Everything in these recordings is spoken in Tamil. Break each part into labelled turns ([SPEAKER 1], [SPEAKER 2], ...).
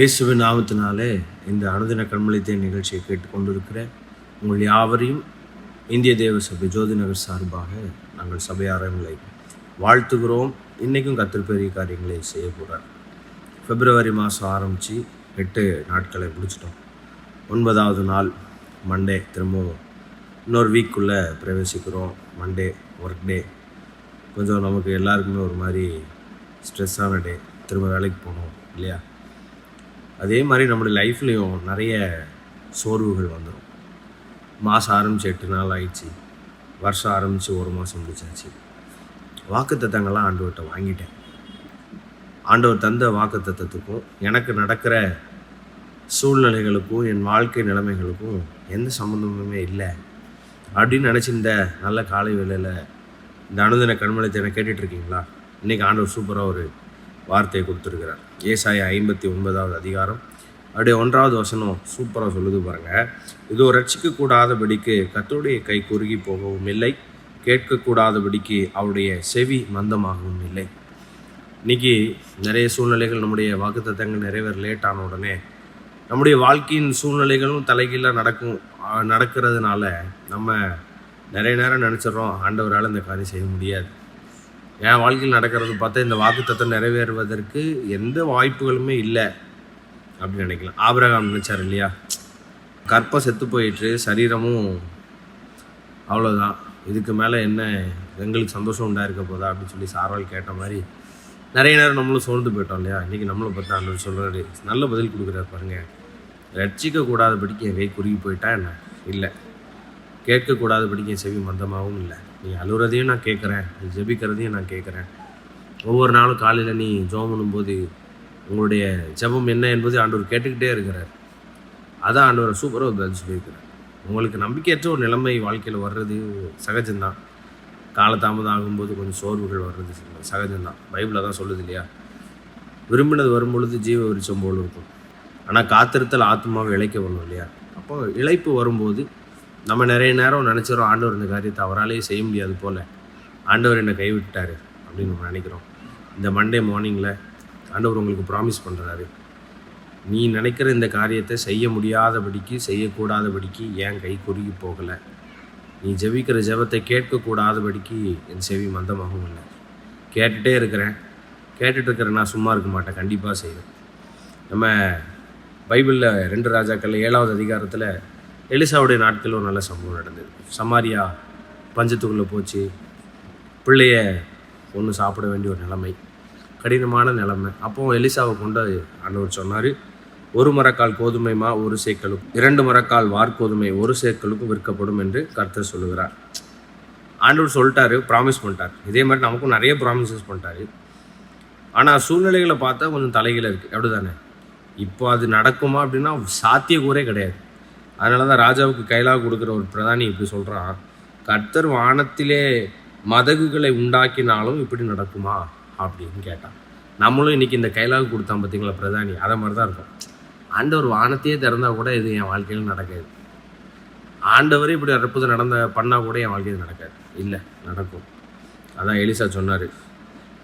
[SPEAKER 1] இயேசுவின் நாமத்தினாலே இந்த அனுதின கண்மொழித்தே நிகழ்ச்சியை கேட்டுக்கொண்டிருக்கிற உங்கள் யாவரையும் இந்திய தேவ சபை ஜோதிநகர் சார்பாக நாங்கள் சபையாரங்களை வாழ்த்துகிறோம். இன்றைக்கும் கத்தல் பெரிய காரியங்களை செய்ய போகிறார் பிப்ரவரி மாதம் ஆரம்பித்து எட்டு நாட்களை முடிச்சிட்டோம். ஒன்பதாவது நாள் மண்டே திரும்பவும் இன்னொரு வீக்குள்ளே பிரவேசிக்கிறோம். மண்டே ஒர்க் டே கொஞ்சம் நமக்கு எல்லாருக்குமே ஒரு மாதிரி ஸ்ட்ரெஸ்ஸான டே திரும்ப வேலைக்கு போகணும் இல்லையா? அதே மாதிரி நம்மளுடைய லைஃப்லேயும் நிறைய சோர்வுகள் வந்துடும் மாதம் ஆரம்பித்து எட்டு நாள் ஆயிடுச்சு. வருஷம் ஆரம்பித்து ஒரு மாதம் முடிச்சாச்சு. வாக்குத்தத்தங்கள்லாம் ஆண்டவர்கிட்ட வாங்கிட்டேன். ஆண்டவர் தந்த வாக்குத்தத்தத்துக்கும் எனக்கு நடக்கிற சூழ்நிலைகளுக்கும் என் வாழ்க்கை நிலைமைகளுக்கும் எந்த சம்மந்தமுமே இல்லை. அப்படின்னு நினச்சிருந்த நல்ல காலை வேலையில் இந்த அனுதின கண்மலை எனக்கு கேட்டுட்ருக்கீங்களா இன்றைக்கி ஆண்டவர் சூப்பராக ஒரு வார்த்தையை கொடுத்துருக்கிறார். ஏசாய ஐம்பத்தி ஒன்பதாவது அதிகாரம். அப்படியே ஒன்றாவது வசனம் சூப்பராக சொல்லுது பாருங்கள் இதோ ரட்சிக்கக்கூடாதபடிக்கு கத்தோடைய கை குறுகி போகவும் இல்லை. கேட்கக்கூடாதபடிக்கு அவருடைய செவி மந்தமாகவும் இல்லை. இன்றைக்கி நிறைய சூழ்நிலைகள் நம்முடைய வாக்குத்தத்தங்கள் நிறைவேற லேட் ஆன உடனே நம்முடைய வாழ்க்கையின் சூழ்நிலைகளும் தலைகீழாக நடக்கும் நடக்கிறதுனால நம்ம நிறைய நேரம் நினச்சிட்றோம். ஆண்டவரால் இந்த காரியம் செய்ய முடியாது. என் வாழ்க்கையில் நடக்கிறது பார்த்தா இந்த வாக்குத்தத்தம் நிறைவேறுவதற்கு எந்த வாய்ப்புகளுமே இல்லை அப்படின்னு நினைக்கலாம். ஆபிரகாம் நினைச்சார் இல்லையா? கற்பம் செத்து போயிட்டு சரீரமும் அவ்வளோதான் இதுக்கு மேலே என்ன எங்களுக்கு சந்தோஷம் உண்டாயிருக்க போதா அப்படின்னு சொல்லி சார்வால் கேட்ட மாதிரி நிறைய நேரம் நம்மளும் சோர்ந்து போயிட்டோம் இல்லையா? இன்றைக்கி நம்மளை பற்றி ஆண்டவர் சொல்கிறாரு நல்ல பதில் கொடுக்குறாரு பாருங்கள் ரட்சிக்க கூடாதபடிக்கு என் கை குறுகி போயிட்டா என்ன? இல்லை. கேட்கக்கூடாதபடிக்கு என் செவி மந்தமாகவும் இல்லை. நீ அழுகிறதையும் நான் கேட்குறேன். நீ ஜெபிக்கிறதையும் நான் கேட்குறேன். ஒவ்வொரு நாளும் காலையில் நீ ஜோம் பண்ணும்போது உங்களுடைய ஜெபம் என்ன என்பது ஆண்டவர் கேட்டுக்கிட்டே இருக்கிறார். அதான் ஆண்டவர் சூப்பராக பதில் சொல்லியிருக்கிறார். உங்களுக்கு நம்பிக்கையற்ற ஒரு நிலைமை வாழ்க்கையில் வர்றது சகஜம்தான். காலதாமதம் ஆகும்போது கொஞ்சம் சோர்வுகள் வர்றது சகஜம்தான். பைபிளில் தான் சொல்லுது இல்லையா? விரும்பினது வரும்பொழுது ஜீவ விருச்சம் போல் இருக்கும். ஆனால் காத்திருத்தல் ஆத்மாவை இழைக்க வரணும் இல்லையா? அப்போ இழைப்பு வரும்போது நம்ம நிறைய நேரம் நினச்சிரும் ஆண்டவர் இந்த காரியத்தை அவராலேயே செய்ய முடியாது போல். ஆண்டவர் என்னை கைவிட்டார் அப்படின்னு நம்ம நினைக்கிறோம். இந்த மண்டே மார்னிங்கில் ஆண்டவர் உங்களுக்கு ப்ராமிஸ் பண்ணுறாரு நீ நினைக்கிற இந்த காரியத்தை செய்ய முடியாதபடிக்கு செய்யக்கூடாதபடிக்கு ஏன் கை குறுகி போகலை. நீ ஜெபிக்கிற ஜெபத்தை கேட்கக்கூடாதபடிக்கு என் செவி மந்தமாகவும் இல்லை. கேட்டுகிட்டே இருக்கிறேன். கேட்டுட்ருக்கிறேன் நான் சும்மா இருக்க மாட்டேன். கண்டிப்பாக செய்வேன். நம்ம பைபிளில் ரெண்டு ராஜாக்கள் ஏழாவது அதிகாரத்தில் எலிசாவுடைய நாட்களில் ஒரு நல்ல சம்பவம் நடந்தது. சமாரியா பஞ்சத்துக்குள்ளே போச்சு. பிள்ளைய ஒன்று சாப்பிட வேண்டிய ஒரு நிலைமை. கடினமான நிலைமை. அப்போ எலிசாவை கொண்டு ஆண்டவர் சொன்னார் ஒரு மரக்கால் கோதுமை மா ஒரு சேக்கலுக்கு இரண்டு மரக்கால் வார்கோதுமை ஒரு சேக்கலுக்கும் விற்கப்படும் என்று கர்த்தர் சொல்லுகிறார். ஆண்டவர் சொல்லிட்டாரு ப்ராமிஸ் பண்ணிட்டார். இதே மாதிரி நமக்கும் நிறைய ப்ராமிசஸ் பண்ணிட்டாரு. ஆனால் சூழ்நிலைகளை பார்த்தா கொஞ்சம் தலைகீழ இருக்குது அப்படி தானே இப்போ அது நடக்குமா அப்படின்னா சாத்தியக்கூறே கிடையாது. அதனால தான் ராஜாவுக்கு கைலாக கொடுக்குற ஒரு பிரதானி இப்படி சொல்கிறான் கர்த்தர் வானத்திலே மதகுகளை உண்டாக்கினாலும் இப்படி நடக்குமா? அப்படின்னு கேட்டான் நம்மளும் இன்றைக்கி இந்த கைலாவுக்கு கொடுத்தான் பார்த்தீங்களா பிரதானி? அதை மாதிரி தான் இருக்கும். ஆண்டவர் வானத்தையே திறந்தால் கூட இது என் வாழ்க்கையில் நடக்காது. ஆண்டவரே இப்படி அற்புதம் நடந்த பண்ணால் கூட என் வாழ்க்கையில் நடக்காது. இல்லை நடக்கும். அதான் எலிசா சொன்னார்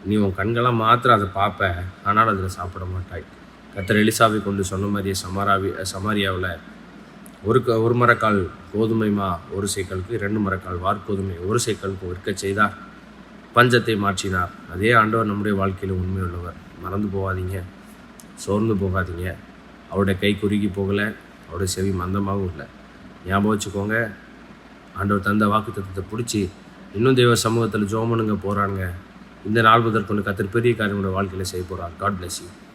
[SPEAKER 1] நீ உன் கண்களை மாத்திரம் அதை பார்ப்ப ஆனால் அதில் சாப்பிட மாட்டாய். கத்தர் எலிசாவை கொண்டு சொன்ன மாதிரியே சமாராவி சமாரியாவில் ஒரு க ஒரு மரக்கால் கோதுமை மா ஒரு சைக்கலுக்கு ரெண்டு மரக்கால் வார்கோதுமை ஒரு சேக்கலுக்கு விற்க செய்தார். பஞ்சத்தை மாற்றினார். அதே ஆண்டவர் நம்முடைய வாழ்க்கையில் உண்மையுள்ளவர். மறந்து போகாதீங்க. சோர்ந்து போகாதீங்க. அவருடைய கை குறுகி போகலை. அவருடைய செவி மந்தமாகவும் இல்லை. ஞாபகம் வச்சுக்கோங்க. ஆண்டவர் தந்த வாக்கு தத்துவத்தை பிடிச்சி இன்னும் தெய்வ சமூகத்தில் ஜோமனுங்க போகிறாங்க இந்த நாள் முதற்கொண்டு கத்திர பெரிய காரியங்களோட வாழ்க்கையில் செய்ய போகிறார் காட் பிளஸ் யூ